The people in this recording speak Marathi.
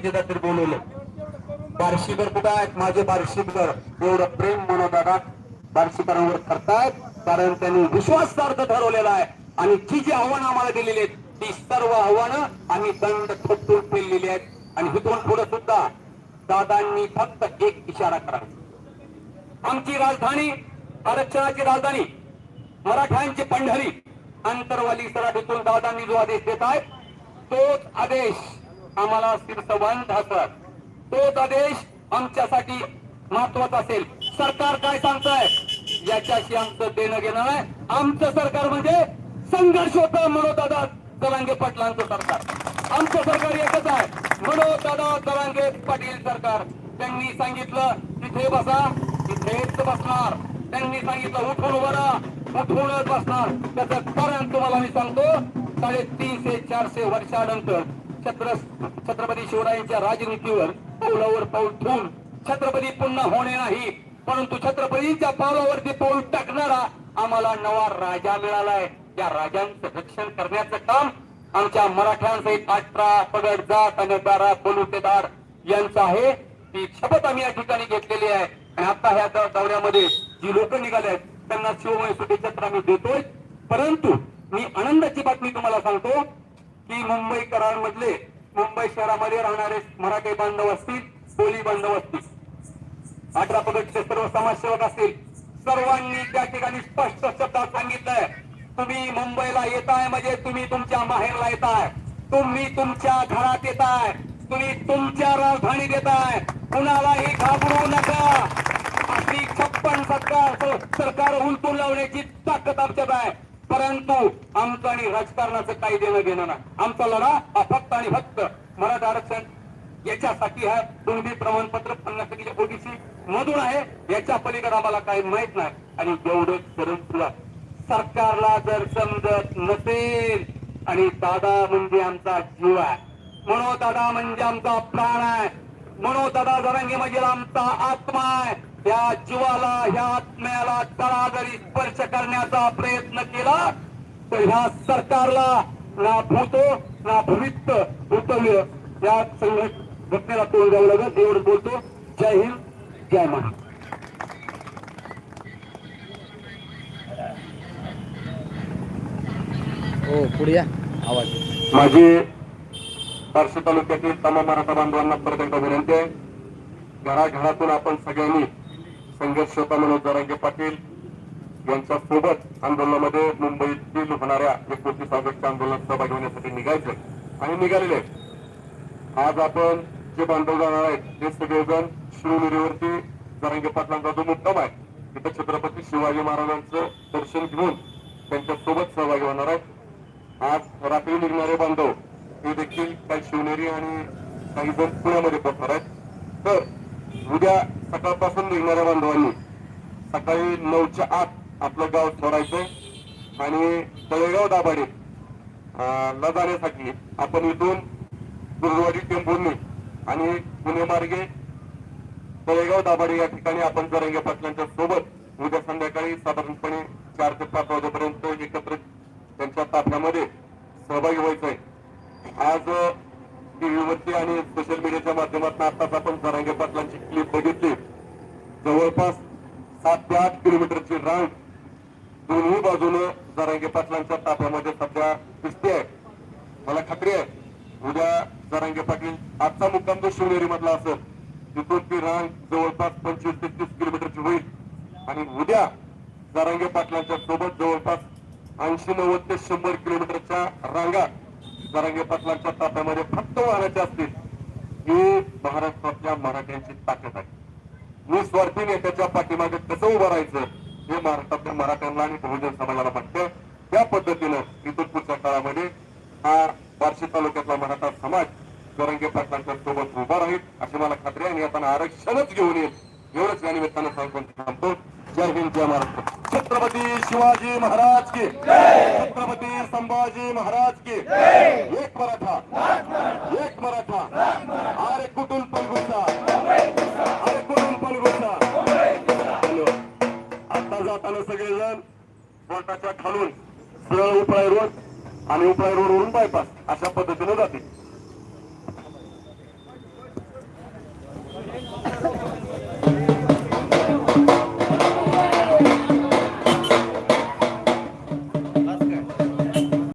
कितीदा तरी बोलवलं. बार्शीकर कुठं आहेत? माझे बार्शीकर. एवढं प्रेम मनोदादा बार्शीकरांवर करतायत कारण त्यांनी विश्वासार्थ ठरवलेला आहे. आणि जी जी आव्हानं आम्हाला दिलेली आहेत ती सर्व आव्हानं आम्ही दंड थोपटून फेललेली आहेत. आणि हिथून पुढे सुद्धा दादांनी फक्त एक इशारा करावा. आमची राजधानी आरक्षणाची राजधानी मराठ्यांची पंढरी अंतरवाली सराठीतून दादांनी जो आदेश देत आहे तोच आदेश आम्हाला शिरसवंत असत तोच आदेश आमच्यासाठी महत्त्वाचा असेल. सरकार काय सांगताय? याच्याशी आमचं देणं घेणं आहे आमचं सरकार म्हणजे संघर्ष होता मनोदादा जरांगे पाटलांचं सरकार. आमचं सरकार एकच आहे. मनोदादा जरांगे पाटील सरकार. त्यांनी सांगितलं तिथे बसा तिथेच बसणार. त्यांनी सांगितलं उठून उभं राहा उठूनच बसणार. त्याचं कारण तुम्हाला मी सांगतो साडेतीनशे चारशे वर्षानंतर छत्रपती शिवरायांच्या राजनीतीवर पावलावर पाऊल ठेवून छत्रपती पुन्हा होणे नाही परंतु छत्रपतीच्या पावलावरती पाऊल टाकणारा आम्हाला नवा राजा मिळालाय. त्या राजांचं रक्षण करण्याचं काम आमच्या मराठ्यांसहित अठरा पगड जात आणि दारा बलुतेदार यांचं आहे. ती शपथ आम्ही या ठिकाणी घेतलेली आहे. आणि आता ह्या दौऱ्यामध्ये जी लोक निघाले आहेत त्यांना शिवमय शुभेच्छा आम्ही देतोय. परंतु मी आनंदाची बातमी तुम्हाला सांगतो. की मुंबईकरांमधले मुंबई शहरामध्ये राहणारे मराठी बांधव असतील कोली बांधव असतील. अठरा पगडचे सर्व समाजसेवक असतील. सर्वांनी त्या ठिकाणी स्पष्ट शब्दात सांगितलंय तुम्ही मुंबईला येताय म्हणजे तुम्ही तुमच्या माहेरला येताय. तुम्ही तुमच्या घरात येताय. तुम्ही तुमच्या राजधानीत येताय. कुणालाही घाबरू नका. अशी छप्पन सरकार सरकार उलटून लावण्याची ताकद आमच्यात आहे. परंतु आमचं आणि राजकारणाचं काही देणं घेणं नाही. आमचा लढा हा फक्त आणि फक्त मराठा आरक्षण याच्यासाठी हा तुम्ही प्रमाणपत्र पन्नास टक्के ओबीसी मधून आहे. याच्या पलीकडे आम्हाला काही माहीत नाही. आणि एवढं करून तुला सरकारला जर समजत नसेल आणि दादा म्हणजे आमचा जीव आहे. म्हणून दादा म्हणजे आमचा प्राण आहे. म्हणून दादा जरांगे म्हणजे आमचा आत्मा आहे. या जीवाला ह्या आत्म्याला तळा जरी स्पर्श करण्याचा प्रयत्न केला तर ह्या सरकारला ना भूतो ना भविष्य भूतव्य या संघट घटनेला तोंड द्यावं लागत एवढं बोलतो. जय हिंद जय महाराष्ट्र. हो पुढे या. आवाज. माझी तालुक्यातील तमाम मराठा बांधवांना परत एकदा विनंती आहे. घराघरातून आपण सगळ्यांनी संघर्ष होता मनोज जरांगे पाटील यांच्या सोबत आंदोलनामध्ये मुंबईतील होणाऱ्या एकोणतीस ऑगस्टच्या आंदोलनात सहभागी होण्यासाठी निघायचे आणि निघालेले आहेत. आज आपण जे बांधव जाणार आहेत ते सगळेजण शिवनेरीवरती जरांगे पाटलांचा जो मुक्काम आहे तिथे छत्रपती शिवाजी महाराजांचं दर्शन घेऊन त्यांच्यासोबत सहभागी होणार आहेत. आज रात्री निघणारे बांधव हे देखील काही शिवनेरी आणि काही जण पुण्यामध्ये पोहोचणार आहेत. तर उद्या सकाळपासून निघणाऱ्या बांधवांनी सकाळी नऊच्या आत आपलं गाव सोडायचं आणि तळेगाव दाभाडे ला जाण्यासाठी आपण इथून दुर्गवाडी टेंभुर्णी आणि पुणे मार्गे तळेगाव दाभाडे या ठिकाणी आपण जरंगे पाटलांच्या सोबत उद्या संध्याकाळी साधारणपणे चार ते पाच वाजेपर्यंत एकत्र त्यांच्या ताफ्यामध्ये सहभागी व्हायचंय. आज टीव्हीवरती आणि सोशल मीडियाच्या माध्यमातून आताच आपण जरांगे पाटलांची क्लिप बघितली. जवळपास सात ते आठ किलोमीटरची रांग दोन्ही बाजूनं जरांगे पाटलांच्या ताफ्यामध्ये सध्या दिसते आहे मला खात्री आहे उद्या जरांगे पाटील आजचा मुक्काम जो शिवनेरी मधला असेल तिथून ती रांग जवळपास पंचवीस ते तीस किलोमीटरची होईल. आणि उद्या जरांगे पाटलांच्या सोबत जवळपास ऐंशी नव्वद ते शंभर किलोमीटरच्या रांगा जरांगे पाटलांच्या ताफ्यामध्ये फक्त वाहनाच्या असतील ही महाराष्ट्रातल्या मराठ्यांची ताकद आहे. निस्वार्थी नेत्याच्या पाठीमागे कसं उभं राहायचं हे महाराष्ट्रातल्या मराठ्यांना आणि बहुजन समाजाला वाटतं. त्या पद्धतीनं इथून पुढच्या काळामध्ये हा बार्शी तालुक्यातला मराठा समाज जरंगे पाटलांच्या सोबत उभा राहील अशी मला खात्री आहे. आणि आता आरक्षणच घेऊन येईल. एवढंच या निमित्तानं सांगून थांबतो. जय हिंद जय महाराष्ट्र. छत्रपती शिवाजी महाराज की। छत्रपती संभाजी महाराज की। एक मराठा। एक मराठा। अरे कुठून पलगुसा अरे कुठून पलगुसा हॅलो. आता जाताना सगळेजण बोटाच्या खालून सरळ उपळाई रोड आणि उपळाई रोड वरून बायपास अशा पद्धतीने जातील.